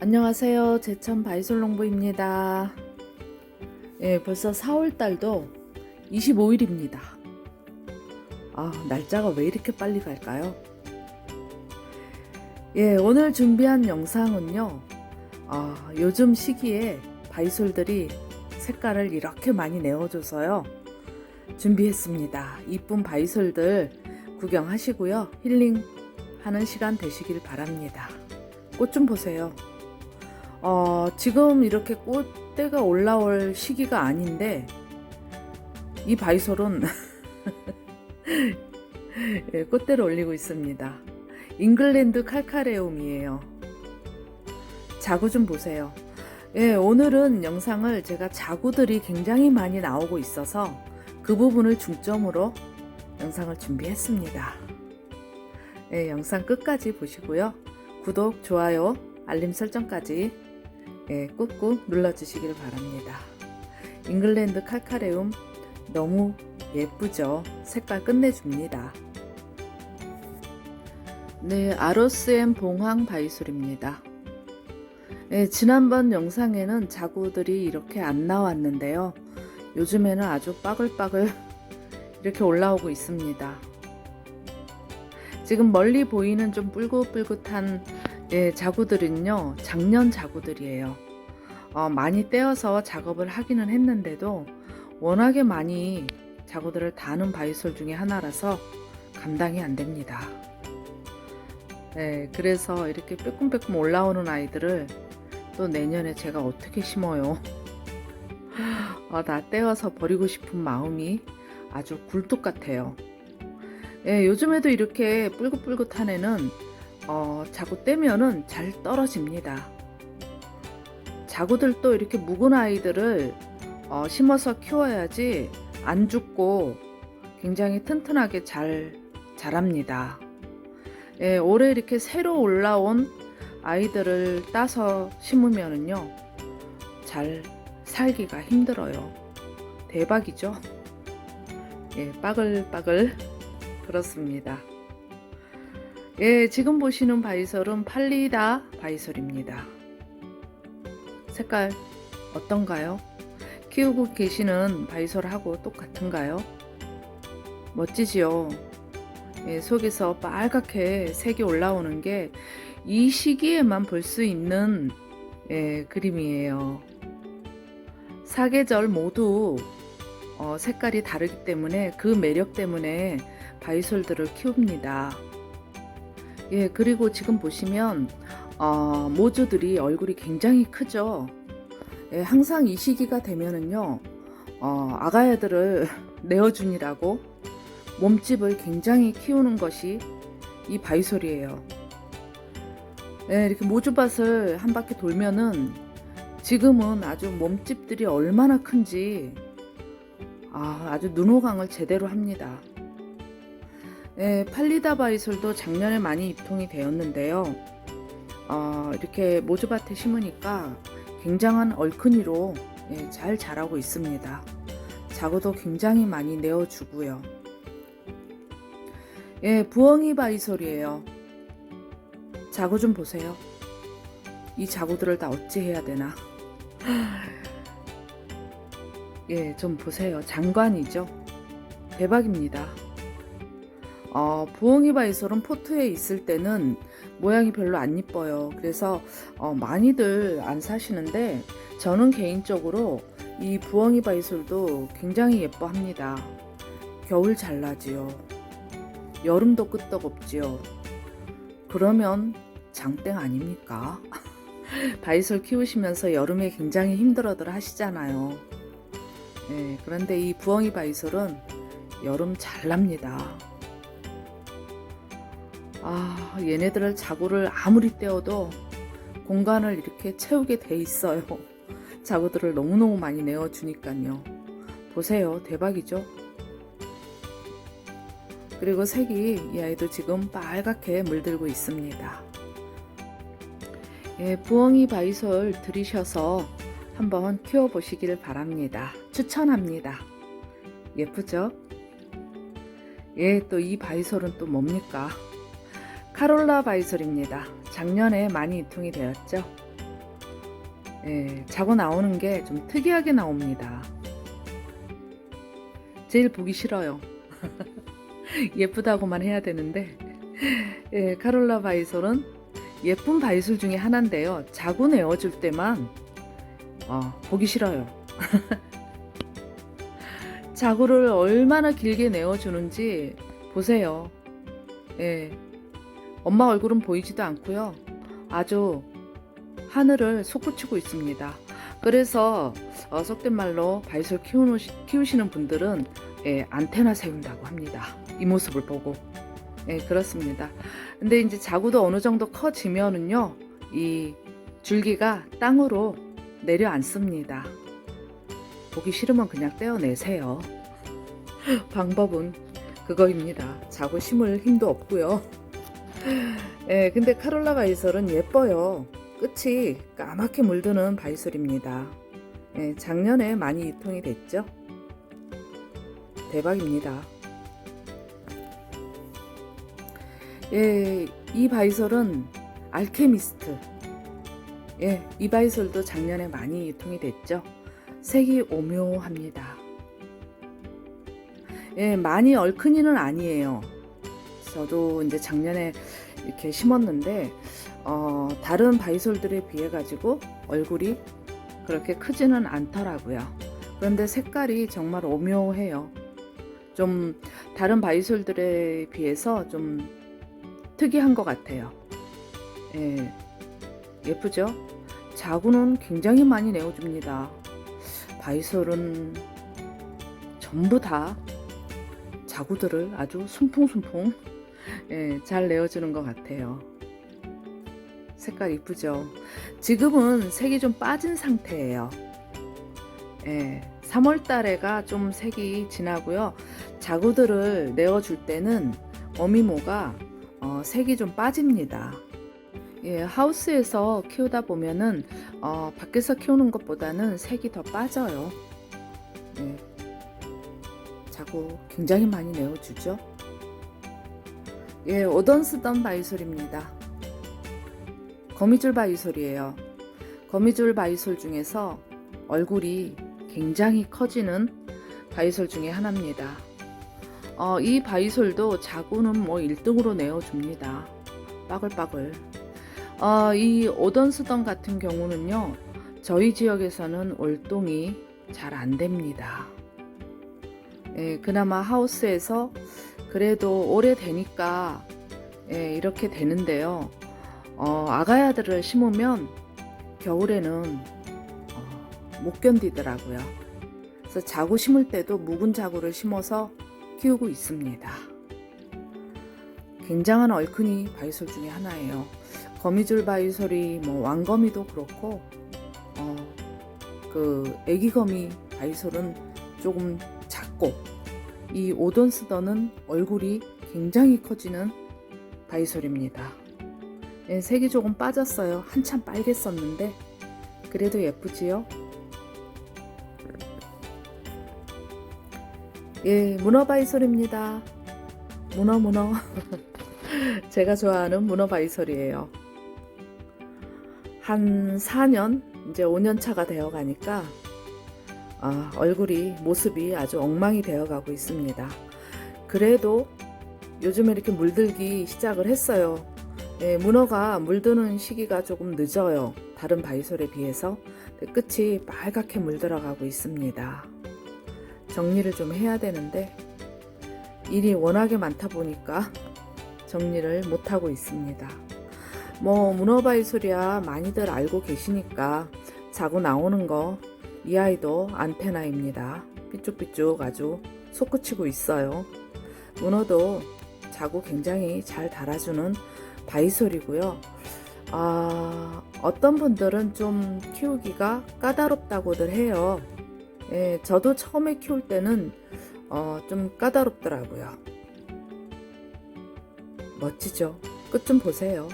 안녕하세요. 제천 바이솔농부입니다. 예, 벌써 4월달도 25일입니다. 아, 날짜가 왜 이렇게 빨리 갈까요? 예, 오늘 준비한 영상은요, 아, 요즘 시기에 바이솔들이 색깔을 이렇게 많이 내어줘서요, 준비했습니다. 이쁜 바이솔들 구경하시고요, 힐링하는 시간 되시길 바랍니다. 꽃 좀 보세요. 어, 지금 이렇게 꽃대가 올라올 시기가 아닌데, 이 바이솔은 예, 꽃대를 올리고 있습니다. 잉글랜드 칼카레움이에요. 자구 좀 보세요. 예, 오늘은 영상을 제가 자구들이 굉장히 많이 나오고 있어서 그 부분을 중점으로 영상을 준비했습니다. 예, 영상 끝까지 보시고요. 구독, 좋아요, 알림 설정까지 예, 꾹꾹 눌러주시길 바랍니다. 잉글랜드 칼카레움 너무 예쁘죠? 색깔 끝내줍니다. 네, 아로스앤 봉황 바이솔입니다. 네, 지난번 영상에는 자구들이 이렇게 안 나왔는데요. 요즘에는 아주 빠글빠글 이렇게 올라오고 있습니다. 지금 멀리 보이는 좀 뿔긋뿔긋한 예, 자구들은요, 작년 자구들이에요. 어, 많이 떼어서 작업을 하기는 했는데도 워낙에 많이 자구들을 다는 바이솔 중에 하나라서 감당이 안 됩니다. 네, 그래서 이렇게 빼꼼빼꼼 올라오는 아이들을 또 내년에 제가 어떻게 심어요? 어, 다 떼어서 버리고 싶은 마음이 아주 굴뚝 같아요. 예, 요즘에도 이렇게 뿔긋뿔긋한 애는 어, 자구 떼면은 잘 떨어집니다. 자구들도 이렇게 묵은 아이들을 어, 심어서 키워야지 안 죽고 굉장히 튼튼하게 잘 자랍니다. 예, 올해 이렇게 새로 올라온 아이들을 따서 심으면은요, 잘 살기가 힘들어요. 대박이죠? 예, 빠글빠글. 그렇습니다. 예, 지금 보시는 바이솔은 팔리다 바이솔입니다. 색깔 어떤가요? 키우고 계시는 바이솔하고 똑같은가요? 멋지지요? 예, 속에서 빨갛게 색이 올라오는 게 이 시기에만 볼 수 있는 예, 그림이에요. 사계절 모두 어, 색깔이 다르기 때문에 그 매력 때문에 바이솔들을 키웁니다. 예, 그리고 지금 보시면 어, 모주들이 얼굴이 굉장히 크죠. 예, 항상 이 시기가 되면은요, 어, 아가야들을 내어주니라고 몸집을 굉장히 키우는 것이 이 바이솔이에요. 예, 이렇게 모주밭을 한 바퀴 돌면은 지금은 아주 몸집들이 얼마나 큰지 아, 아주 눈호강을 제대로 합니다. 예, 팔리다 바이솔도 작년에 많이 입통이 되었는데요. 어, 이렇게 모주밭에 심으니까 굉장한 얼큰이로 예, 잘 자라고 있습니다. 자구도 굉장히 많이 내어주고요. 예, 부엉이 바이솔이에요. 자구 좀 보세요. 이 자구들을 다 어찌 해야 되나? 예, 좀 보세요. 장관이죠. 대박입니다. 어, 부엉이 바이솔은 포트에 있을 때는 모양이 별로 안 이뻐요. 그래서 어, 많이들 안 사시는데 저는 개인적으로 이 부엉이 바이솔도 굉장히 예뻐합니다. 겨울 잘 나지요. 여름도 끄떡없지요. 그러면 장땡 아닙니까? 바이솔 키우시면서 여름에 굉장히 힘들어들 하시잖아요. 네, 그런데 이 부엉이 바이솔은 여름 잘 납니다. 아, 얘네들을 자구를 아무리 떼어도 공간을 이렇게 채우게 돼 있어요. 자구들을 너무너무 많이 내어주니까요. 보세요. 대박이죠? 그리고 색이 이 아이도 지금 빨갛게 물들고 있습니다. 예, 부엉이 바이솔 들이셔서 한번 키워보시길 바랍니다. 추천합니다. 예쁘죠? 예, 또 이 바이솔은 또 뭡니까? 카롤라 바이솔입니다. 작년에 많이 유통이 되었죠. 예, 자고 나오는 게 좀 특이하게 나옵니다. 제일 보기 싫어요. 예쁘다고만 해야 되는데, 예, 카롤라 바이솔은 예쁜 바이솔 중에 하나인데요. 자고 내어줄 때만 어, 보기 싫어요. 자구를 얼마나 길게 내어주는지 보세요. 예. 엄마 얼굴은 보이지도 않고요. 아주 하늘을 솟구치고 있습니다. 그래서 어, 속된 말로 바이솔 키우시, 키우시 는 분들은 예, 안테나 세운다고 합니다. 이 모습을 보고. 예, 그렇습니다. 근데 이제 자구도 어느 정도 커지면은요, 이 줄기가 땅으로 내려앉습니다. 보기 싫으면 그냥 떼어내세요. 방법은 그거입니다. 자고 심을 힘도 없고요. 예, 근데 카롤라 바이솔은 예뻐요. 끝이 까맣게 물드는 바이솔입니다. 예, 작년에 많이 유통이 됐죠. 대박입니다. 예, 이 바이솔은 알케미스트. 예, 이 바이솔도 작년에 많이 유통이 됐죠. 색이 오묘합니다. 예, 많이 얼큰이는 아니에요. 저도 이제 작년에 이렇게 심었는데, 어, 다른 바이솔들에 비해 가지고 얼굴이 그렇게 크지는 않더라고요. 그런데 색깔이 정말 오묘해요. 좀 다른 바이솔들에 비해서 좀 특이한 것 같아요. 예, 예쁘죠? 자구는 굉장히 많이 내어줍니다. 바이솔은 전부 다 자구들을 아주 숨풍숨풍 예, 잘 내어주는 것 같아요. 색깔 이쁘죠? 지금은 색이 좀 빠진 상태예요. 예, 3월 달에가 좀 색이 진하고요. 자구들을 내어줄 때는 어미모가 어, 색이 좀 빠집니다. 예, 하우스에서 키우다 보면은 어, 밖에서 키우는 것보다는 색이 더 빠져요. 예, 자구 굉장히 많이 내어주죠. 예, 오던 쓰던 바이솔입니다. 거미줄 바이솔이에요. 거미줄 바이솔 중에서 얼굴이 굉장히 커지는 바이솔 중에 하나입니다. 어, 이 바이솔도 자구는 뭐 1등으로 내어줍니다. 빠글빠글. 어, 이 오던 쓰던 같은 경우는요, 저희 지역에서는 월동이 잘 안 됩니다. 예, 그나마 하우스에서 그래도 오래되니까 예, 이렇게 되는데요. 어, 아가야들을 심으면 겨울에는 어, 못 견디더라고요. 그래서 자구 심을 때도 묵은 자구를 심어서 키우고 있습니다. 굉장한 얼큰이 바이솔 중에 하나예요. 거미줄 바이솔이 뭐 왕거미도 그렇고 어, 그 애기거미 바이솔은 조금 작고 이 오돈 스더는 얼굴이 굉장히 커지는 바이솔입니다. 예, 색이 조금 빠졌어요. 한참 빨갰었는데 그래도 예쁘지요? 예, 문어 바이솔입니다. 문어 문어. 제가 좋아하는 문어 바이솔이에요. 한 4년, 이제 5년 차가 되어 가니까 아, 얼굴이 모습이 아주 엉망이 되어 가고 있습니다. 그래도 요즘에 이렇게 물들기 시작을 했어요. 예, 문어가 물드는 시기가 조금 늦어요. 다른 바이솔에 비해서. 끝이 빨갛게 물들어가고 있습니다. 정리를 좀 해야 되는데 일이 워낙에 많다 보니까 정리를 못하고 있습니다. 뭐 문어 바이솔이야 많이들 알고 계시니까 자고 나오는 거 이 아이도 안테나입니다. 삐쭉삐쭉 아주 솟구치고 있어요. 문어도 자고 굉장히 잘 달아주는 바이솔이고요. 아, 어떤 분들은 좀 키우기가 까다롭다고들 해요. 예, 저도 처음에 키울 때는 어, 좀 까다롭더라고요. 멋지죠? 끝 좀 보세요.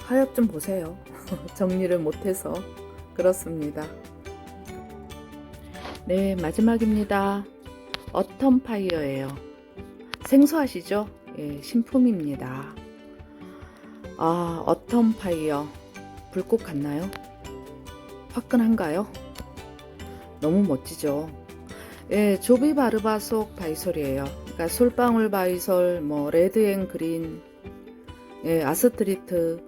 하엽 좀 보세요. 정리를 못해서 그렇습니다. 네, 마지막입니다. 어텀 파이어예요. 생소하시죠? 예, 신품입니다. 아, 어텀 파이어. 불꽃 같나요? 화끈한가요? 너무 멋지죠. 예, 조비 바르바 속 바이솔이에요. 그러니까 솔방울 바이솔, 뭐 레드 앤 그린, 예, 아스트리트,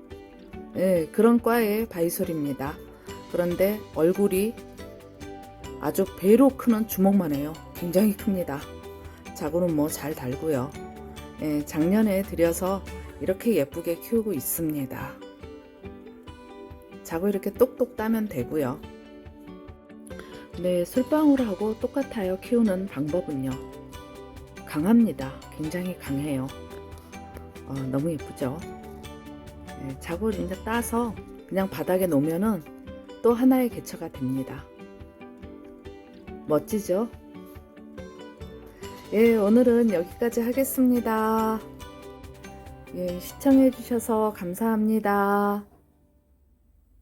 예, 그런 과의 바이솔입니다. 그런데 얼굴이 아주 배로 크는 주먹만 해요. 굉장히 큽니다. 자구는 뭐 잘 달고요. 예, 작년에 들여서 이렇게 예쁘게 키우고 있습니다. 자고 이렇게 똑똑 따면 되고요. 네, 술방울하고 똑같아요. 키우는 방법은요. 강합니다. 굉장히 강해요. 어, 너무 예쁘죠? 네, 자고 이제 따서 그냥 바닥에 놓으면은 또 하나의 개처가 됩니다. 멋지죠? 예, 오늘은 여기까지 하겠습니다. 예, 시청해주셔서 감사합니다.